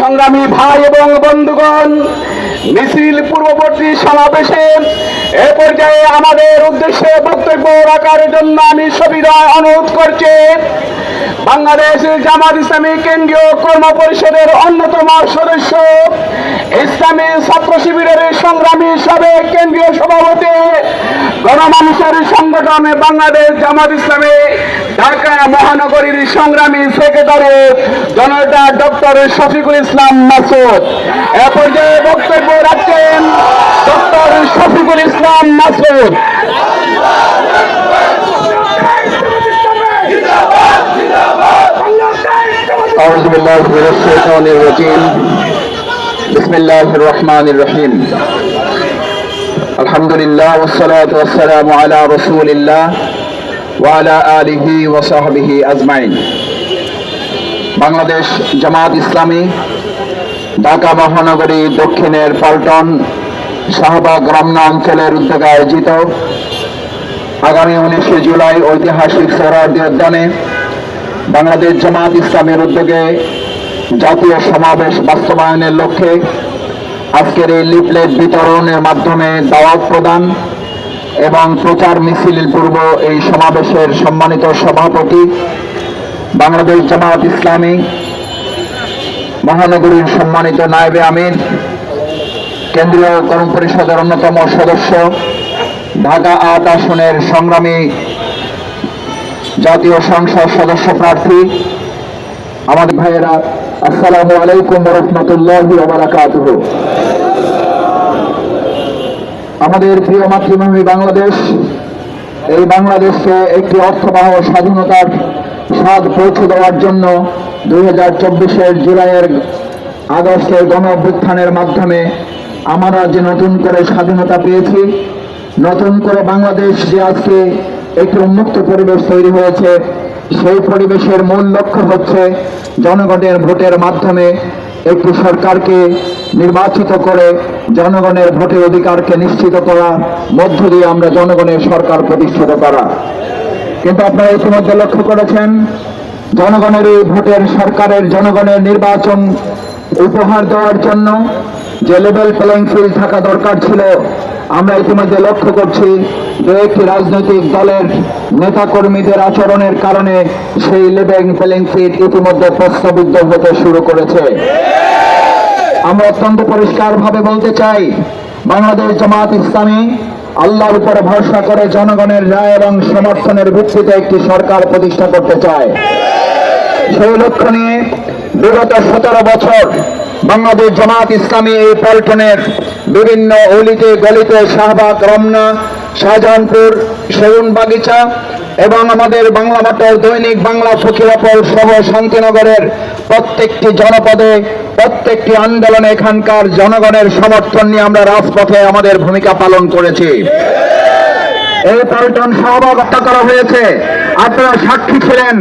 সংগ্রামী ভাই এবং বন্ধুগণ, মিছিল পূর্ববর্তী সমাবেশে এ পর্যায়ে আমাদের উদ্দেশ্যে বক্তব্য রাখার জন্য আমি সবিনয় অনুরোধ করছি। বাংলাদেশ জামাত ইসলামী কেন্দ্রীয় কর্ম পরিষদের অন্যতম সদস্য, ইসলামী ছাত্র শিবিরের সংগ্রামী সাবেক কেন্দ্রীয় সভাপতি গণমানুষের সংগঠন বাংলাদেশ জামাত ইসলামী ঢাকা মহানগরীর সংগ্রামী সেক্রেটারি জনতা ডক্টর শফিকুল ইসলাম মাসুদ এ পর্যায়ে বক্তব্য রাখছেন ডক্টর শফিকুল ইসলাম মাসুদ أعوذ بالله من الشيطان الرجيم بسم الله الرحمن الرحيم الحمد لله والصلاة والسلام على رسول الله وعلى آله وصحبه أجمعين বাংলাদেশ জামাত ইসলামী ঢাকা মহানগরী দক্ষিণের পাল্টন শাহবাগ রমনা অঞ্চলের উদ্যোগে আয়োজিত আগামী উনিশে জুলাই ঐতিহাসিক সোহরাওয়ার্দী উদ্যানে বাংলাদেশ জামাত ইসলামের উদ্যোগে জাতীয় সমাবেশ বাস্তবায়নের লক্ষ্যে আজকের এই লিফলেট বিতরণের মাধ্যমে দাওয়াত প্রদান এবং প্রচার মিছিল পূর্ব এই সমাবেশের সম্মানিত সভাপতি বাংলাদেশ জামাত ইসলামী, মহানগরীর সম্মানিত নায়েবে আমির, কেন্দ্রীয় কর্ম পরিষদের অন্যতম সদস্য, ঢাকা আট আসনের সংগ্রামী জাতীয় সংসদ সদস্য প্রার্থী, আমাদের ভাইয়েরা, আসসালামু আলাইকুম রহমতুল্লাহ আমাদের প্রিয় মাতৃভূমি বাংলাদেশ, এই বাংলাদেশে একটি অর্থবাহ স্বাধীনতার স্বাদ পৌঁছে দেওয়ার জন্য দুই হাজার চব্বিশের জুলাইয়ের আগস্টের গণ অভ্যুত্থানের মাধ্যমে আমরা যে নতুন করে স্বাধীনতা পেয়েছি, নতুন করে বাংলাদেশ যে আজকে একটি উন্মুক্ত পরিবেশ তৈরি হয়েছে, সেই পরিবেশের মূল লক্ষ্য হচ্ছে জনগণের ভোটের মাধ্যমে একটি সরকারকে নির্বাচিত করে জনগণের ভোটের অধিকারকে নিশ্চিত করা, মধ্য দিয়ে আমরা জনগণের সরকার প্রতিষ্ঠিত করা। কিন্তু আপনারা ইতিমধ্যে লক্ষ্য করেছেন, জনগণের এই ভোটের সরকারের জনগণের নির্বাচন উপহার দেওয়ার জন্য যে লেভেল প্লেইং ফিল্ড থাকা দরকার ছিল, আমরা ইতিমধ্যে লক্ষ্য করছি যে একটি রাজনৈতিক দলের নেতাকর্মীদের আচরণের কারণে সেই লেভেল প্লেইং ফিল্ড ইতিমধ্যে প্রস্তাবিত হতে শুরু করেছে। আমরা অত্যন্ত পরিষ্কার ভাবে বলতে চাই, বাংলাদেশ জামাত ইসলামী আল্লাহর উপরে ভরসা করে জনগণের রায় এবং সমর্থনের ভিত্তিতে একটি সরকার প্রতিষ্ঠা করতে চায়। সেই লক্ষ্য নিয়ে বিগত সতেরো বছর বাংলাদেশ জামাত ইসলামী এই পল্টনের বিভিন্ন অলিতে গলিতে শাহবাগ, রমনা, শাহজাহানপুর সেগুন বাগিচা এবং আমাদের বাংলা মোটর দৈনিক বাংলা ফকিরাপল সহ শান্তিনগরের প্রত্যেকটি জনপদে, প্রত্যেকটি আন্দোলনে এখানকার জনগণের সমর্থন নিয়ে আমরা রাজপথে আমাদের ভূমিকা পালন করেছি। এই পল্টন শাহবাগ হত্যা করা হয়েছে। আপনারা সাক্ষী ছিলেন,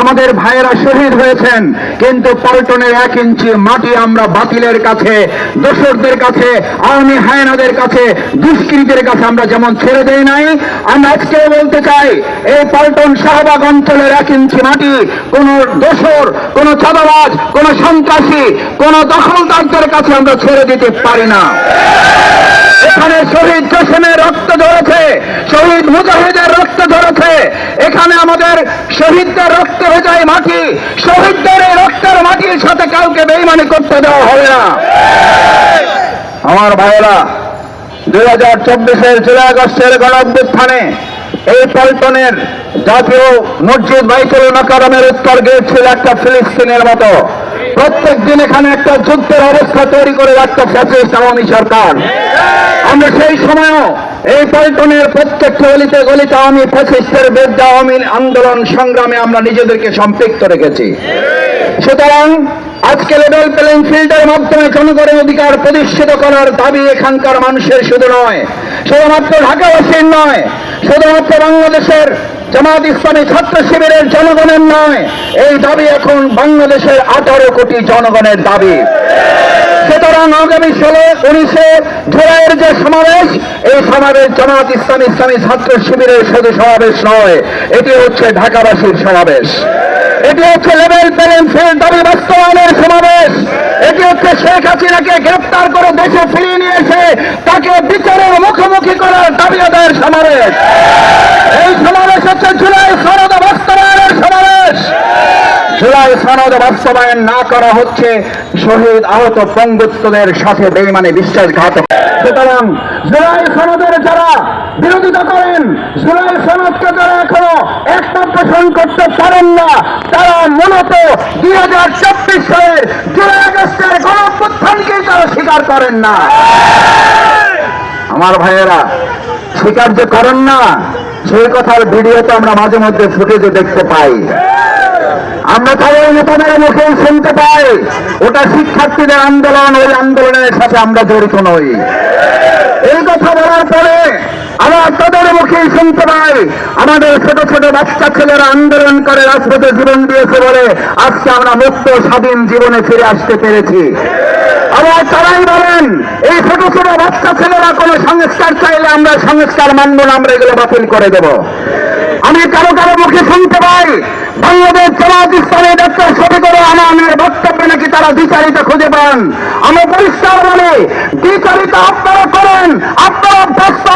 আমাদের ভাইয়েরা শহীদ হয়েছেন, কিন্তু পল্টনের এক ইঞ্চি মাটি আমরা বাতিলের কাছে দোসরদের কাছে, আওয়ামী হায়নাদের কাছে, দুষ্কৃতীদের কাছে আমরা যেমন ছেড়ে দেই নাই, আমরা আজকে বলতে চাই, এই পল্টন শাহবাগ অঞ্চলের এক ইঞ্চি মাটি, কোন দোসর কোন চাঁদাবাজ, কোন সন্ত্রাসী, কোন দখলদারদের কাছে আমরা ছেড়ে দিতে পারি না। এখানে শহীদ জসেমের রক্ত ঝরেছে, শহীদ মুজাহিদের রক্ত ঝরেছে। এখানে আমাদের শহীদদের রক্ত হয়ে যায় মাটি। শহীদদের এই রক্তের মাটির সাথে কাউকে বেইমানি করতে দেওয়া হবে না। আমার ভাইয়েরা, দুই হাজার চব্বিশের জুলাই আগস্টের গণঅভ্যুত্থানে এই পল্টনের জাতীয় মসজিদ বাইতুল মাকারমের উত্তর গেট ছিল একটা ফিলিস্তিনের মতো। প্রত্যেক দিন এখানে একটা যুদ্ধের অবস্থা তৈরি করে রাখতো ফ্যাসিস্ট আওয়ামী সরকার। আমরা সেই সময়ও এই পল্টনের প্রত্যেকটি গলিতে গলিতে আমি ফ্যাসিস্টের বিরুদ্ধে আওয়ামী আন্দোলন সংগ্রামে আমরা নিজেদেরকে সম্পৃক্ত রেখেছি। সুতরাং আজকে লেভেল প্লেইং ফিল্ডের মাধ্যমে জনগণের অধিকার প্রতিষ্ঠিত করার দাবি এখানকার মানুষের শুধু নয়, শুধুমাত্র ঢাকাবাসীর নয়, শুধুমাত্র বাংলাদেশের জামাত ইসলামী ছাত্র শিবিরের জনগণের নয়। এই দাবি এখন বাংলাদেশের আঠারো কোটি জনগণের দাবি। সুতরাং আগামী ষোলো উনিশে জুলাইয়ের যে সমাবেশ, এই সমাবেশ জামাত ইসলামী ইসলামী ছাত্র শিবিরের শুধু সমাবেশ নয়, এটি হচ্ছে ঢাকাবাসীর সমাবেশ। এটি হচ্ছে লেভেল ফিল্ড, দাবি বাস্তবায়নের সমাবেশ। এটি হচ্ছে শেখ হাসিনাকে গ্রেপ্তার করে দেশে ফিরিয়ে নিয়ে এসে তাকে বিচারের মুখোমুখি করার দাবি আদায়ের সমাবেশ। এই সমাবেশ হচ্ছে জুলাই সনদ বাস্তবায়নের সমাবেশ। জুলাই সনদ বাস্তবায়ন না করা হচ্ছে, শহীদ আহত পঙ্গুত্বদের সাথে বেইমানে বিশ্বাসঘাত সুতরাং জুলাই সনদের যারা বিরোধিতা করেন, জুলাই সনদকে যারা এখনও একটা পোষণ করতে পারেন না, তারা মূলত দুই হাজার চব্বিশ সালের জুলাই আগস্টের গণঅভ্যুত্থানকেই তারা স্বীকার করেন না। আমার ভাইয়েরা স্বীকার যে করেন না, সেই কথার ভিডিও তো আমরা মাঝে মধ্যে ফুটেজে দেখতে পাই। আমরা তাদের নেতাদের মুখে শুনতে পাই, ওটা শিক্ষার্থীদের আন্দোলন, ওই আন্দোলনের সাথে আমরা জড়িত নই। এই কথা বলার পরে আমরা তাদের মুখেই শুনতে পাই, আমাদের ছোট ছোট বাচ্চা ছেলেরা আন্দোলন করে রাজপথে জীবন দিয়েছে বলে আজকে আমরা মুক্ত স্বাধীন জীবনে ফিরে আসতে পেরেছি। আবার তারাই বলেন, এই ছোট ছোট বাচ্চা ছেলেরা কোনো সংস্কার চাইলে আমরা সংস্কার মানব না, আমরা এগুলো বাতিল করে দেব। আমি কারও কারও মুখে শুনতে পাই, বাংলাদেশ জামাত ইসলামী ডাক্তার শফিকুর রহমানের বক্তব্যে নাকি তারা বিচারিতা খুঁজে পান। আমি পরিষ্কার বলি, বিচারিতা আপনারা করেন, আপনারা অভ্যস্ত,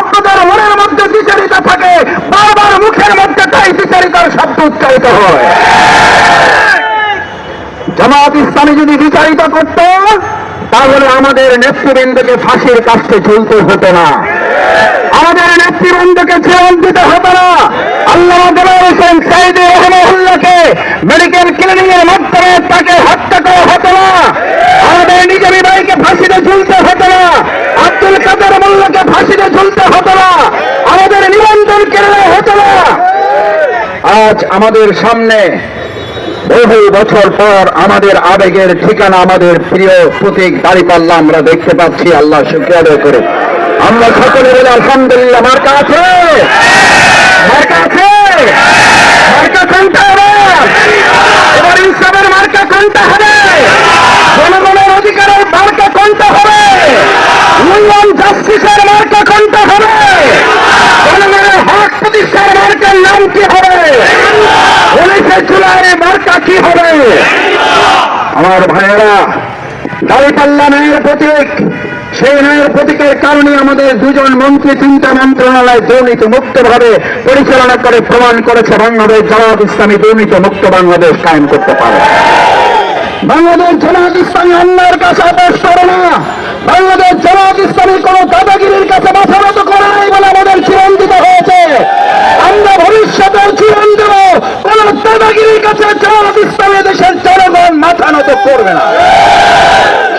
আপনাদের মনের মধ্যে বিচারিতা থাকে, বারবার মুখের মধ্যে তাই বিচারিতার শব্দ উচ্চারিত হয়। জামাত ইসলামী যদি আমাদের নেতৃবৃন্দকে ফাঁসির কাছে ঝুলতে হতো না। আমাদের নেতৃবৃন্দকে জীবন দিতে হতো না। আল্লাহ হোসেন সাইদে রহমুল্লাহকে মেডিকেল ক্লিনিং এর মাধ্যমে তাকে হত্যা করা হতো না। আমাদের নিজের ভাইকে ফাঁসিতে ঝুলতে হতো না। আব্দুল কাদের মোল্লাকে ফাঁসিতে ঝুলতে হতো না। আমাদের নিবন্ধন কেড়ে হতো না। আজ আমাদের সামনে বহু বছর পর আমাদের আবেগের ঠিকানা, আমাদের প্রিয় প্রতীক দাঁড়িপাল্লা আমরা দেখতে পাচ্ছি, আল্লাহ শুক্রিয়া আদায় করে। আমরা সকলে বলে, আলহামদুলিল্লাহ, মার্কা আছে! মার্কা আছে! মার্কা কোনটা হবে? এবার ইনসাফের মার্কা কোনটা হবে? জনগণের অধিকারের মার্কা কোনটা হবে? ইউনিয়ন জাস্টিসের মার্কা কোনটা হবে? জনগণের হক প্রতিষ্ঠার মার্কার নাম কি হবে? উনিশে জুলাই মার্কা কি হবে? আমার ভাইয়েরা দাঁড়িপাল্লা ন্যায়ের প্রতীক, সেই ন্যায়ের প্রতীকের কারণে আমাদের দুজন মন্ত্রী তিনটা মন্ত্রণালয় দুর্নীতি মুক্ত ভাবে পরিচালনা করে প্রমাণ করেছে বাংলাদেশ জামাত ইসলামী দুর্নীতি মুক্ত বাংলাদেশ কায়েম করতে পারে। বাংলাদেশ জামাত ইসলামী অন্যের কাছে আপোষ করে না। বাংলাদেশ জামাত ইসলামী কোন দাদাগিরির কাছে মাথা নত করে নাই বলে আমাদের দিতে হয়েছে। আমরা ভবিষ্যতের জীবন দেব কোন দাদাগিরির কাছে জামাত ইসলামী দেশের জনগণ মাথা নত করবে না।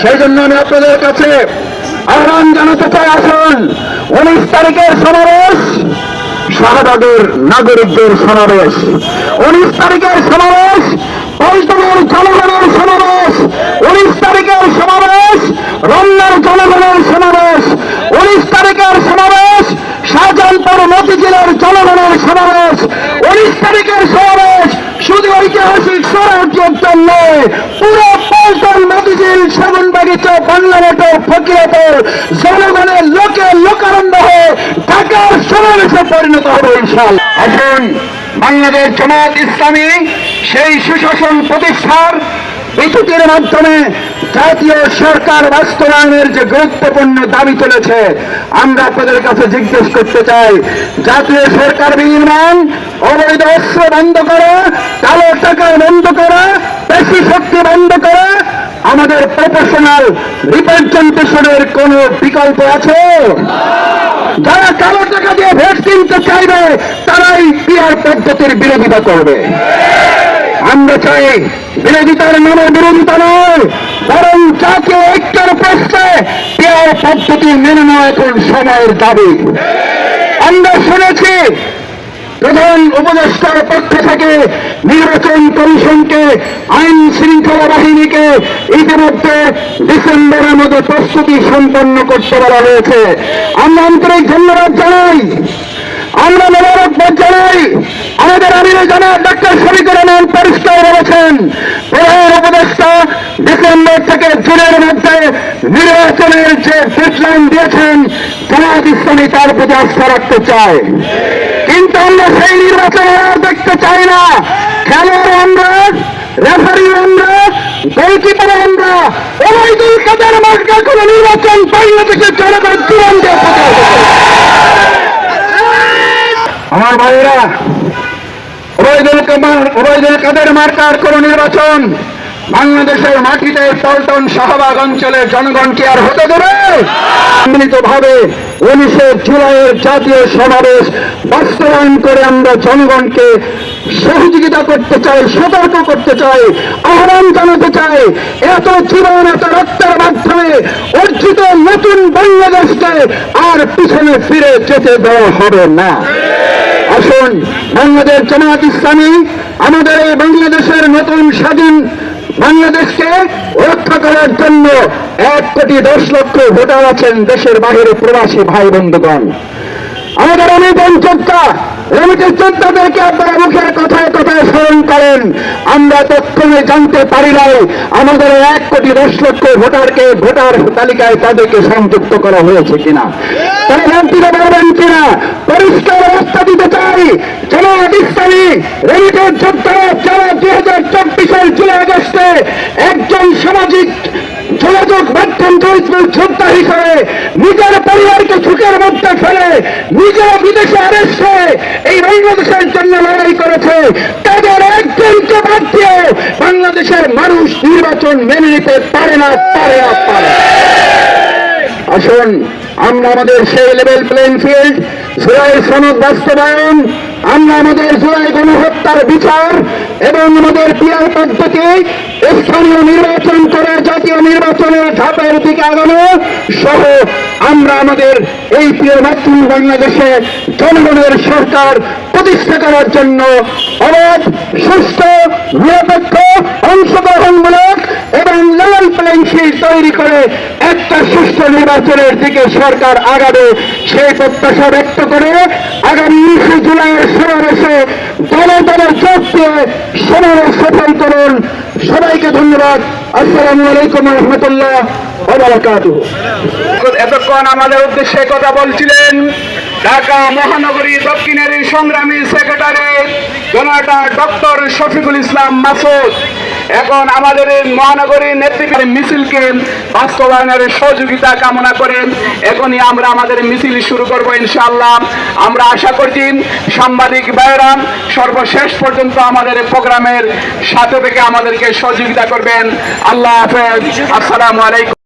সেই জন্য আমি আপনাদের কাছে আহ্বান জানাতে চাই, আসুন। উনিশ তারিখের সমাবেশ, শাহবাগের নাগরিকদের সমাবেশ। উনিশ তারিখের সমাবেশ, পল্টনের জনগণের সমাবেশ। উনিশ তারিখের সমাবেশ রমনার জনগণের সমাবেশ, উনিশ তারিখের সমাবেশ, শাহজাহানপুর মতিঝিলের জনগণের সমাবেশ, উনিশ তারিখের সমাবেশ, শুধু ঐতিহাসিক স্বরাজ্যের জন্য পুরো পল্টন মতিঝিল সেগুন বাগিচা বাংলামেটো ফকিরাপুর জনগণের লোকে লোকারণ্য হয়ে ঢাকার সমাবেশে পরিণত হবে ইনশাল আসুন বাংলাদেশ জামাত ইসলামী সেই সুশাসন প্রতিষ্ঠার বিচ্যুতির মাধ্যমে জাতীয় সরকার বাস্তবায়নের যে গুরুত্বপূর্ণ দাবি তুলেছে, আমরা আপনাদের কাছে জিজ্ঞেস করতে চাই, জাতীয় সরকার বিনির্মাণ, অবৈধ অস্ত্র বন্ধ করা, কালো টাকা বন্ধ করা পেশি শক্তি বন্ধ করা, আমাদের প্রফেশনাল রিপ্রেজেন্টেশনের কোন বিকল্প আছে? যারা কালো টাকা দিয়ে ভোট কিনতে চাইবে, তারাই পিয়ার পদ্ধতির বিরোধিতা করবে। আমরা চাই বিরোধিতার নামে বিরোধিতা নয়, বরং জাতীয় ঐক্যের প্রশ্নে পিয়ার পদ্ধতি মেনে নেওয়া এখন সময়ের দাবি। আমরা শুনেছি প্রধান উপদেষ্টার পক্ষ থেকে নির্বাচন কমিশনকে আইন শৃঙ্খলা বাহিনীকে ইতিমধ্যে ডিসেম্বরের মধ্যে প্রস্তুতি সম্পন্ন করতে বলা হয়েছে। আমরা আন্তরিক ধন্যবাদ জানাই। আমরা মোবারকবাদ জানাই। আমাদের আমিরে জানা পরিষ্কার বলেছেন, প্রধান উপদেষ্টা ডিসেম্বর থেকে জুনের মধ্যে নির্বাচনের যে ডেডলাইন দিয়েছেন, জামাত ইসলামী তার প্রতি আস্থা রাখতে চায়। কিন্তু আমরা সেই নির্বাচন দেখতে চাই না। খেলোয়াড় আমরা রেফারি আমরা গোলকিপার আমরা। নির্বাচন বাংলাদেশের জনগণ চূড়ান্ত আমার ভাইয়েরা ওবায়দুল বাংলাদেশের মাটিতে পল্টন শাহবাগ অঞ্চলের জনগণকে আর হতে দেবে? সম্মিলিত ভাবে উনিশে জুলাইয়ের জাতীয় সমাবেশ বাস্তবায়ন করে আমরা জনগণকে সহযোগিতা করতে চাই, সতর্ক করতে চাই, আহ্বান জানাতে চাই। এত জীবন, এত রক্তের মাধ্যমে অর্জিত নতুন বাংলাদেশকে আর পিছনে ফিরে যেতে দেওয়া হবে না। আসুন, বাংলাদেশ জামাত ইসলামী আমাদের এই বাংলাদেশের নতুন স্বাধীন বাংলাদেশকে রক্ষা করার জন্য এক কোটি দশ লক্ষ ভোটার আছেন দেশের বাহিরে প্রবাসী ভাই বন্ধুগণ। আমাদের অনেক যোদ্ধা রেমিটের যোদ্ধাদেরকে আপনারা মুখের কথায় কথায় স্মরণ করেন। আমরা তৎক্ষণে জানতে পারি নাই, আমাদের এক কোটি দশ লক্ষ ভোটারকে ভোটার তালিকায় তাদেরকে সংযুক্ত করা হয়েছে কিনা। তারা জানতে পারবেন কিনা? পরিষ্কার রাস্তা দিতে চাই। জামাত ইসলামী রেমিটের যোদ্ধারা যারা দুই হাজার চব্বিশের জুলাই আগস্টে একজন সামাজিক যোগাযোগ মাধ্যম চরিত্রের যোদ্ধা হিসাবে নিজের পরিবারকে ঝুঁকের মধ্যে ফেলে নিজের বিদেশে আরেস্ট হয়ে এই বাংলাদেশের জন্য লড়াই করেছে তাদের একজনকে বাদ দিয়ে বাংলাদেশের মানুষ নির্বাচন মেনে নিতে পারে না পারে না, পারে। আসুন, আমরা আমাদের সেই লেভেল প্লেইং ফিল্ড জুলাই সনদ বাস্তবায়ন, আমরা আমাদের জুলাই গণহত্যার বিচার এবং আমাদের পিয়ার পদ্ধতি স্থানীয় নির্বাচন করে জাতীয় নির্বাচনের ধাপের দিকে আগানো সহ আমরা আমাদের এই প্রিয় মাতৃ বাংলাদেশে জনগণের সরকার প্রতিষ্ঠা করার জন্য অবাধ সুস্থ নিরপেক্ষ, অংশগ্রহণমূলক এবং ফিল্ড তৈরি করে একটা সুষ্ঠু নির্বাচনের দিকে সরকার আগাবে সেই প্রত্যাশা ব্যক্ত করে আগামী উনিশে জুলাইয়ের সমাবেশে দলে দলে যোগ দিয়ে সমাবেশ সফল করুন। সবাইকে ধন্যবাদ। আসসালামু আলাইকুম রহমতুল্লাহ এতক্ষণ আমাদের উদ্দেশ্যে কথা বলছিলেন ঢাকা মহানগরী দক্ষিণের সংগ্রামী সেক্রেটারি জনতা ডক্টর শফিকুল ইসলাম মাসুদ। এখন আমাদের এই মহানগরীর নেতৃত্বের মিছিলকে বাস্তবায়নের সহযোগিতা কামনা করেন। এখনই আমরা আমাদের মিছিল শুরু করব ইনশাআল্লাহ। আমরা আশা করছি, সাংবাদিক ভাইয়েরা, সর্বশেষ পর্যন্ত আমাদের প্রোগ্রামের সাথে থেকে আমাদেরকে সহযোগিতা করবেন। আল্লাহ হাফেজ। আসসালামু আলাইকুম।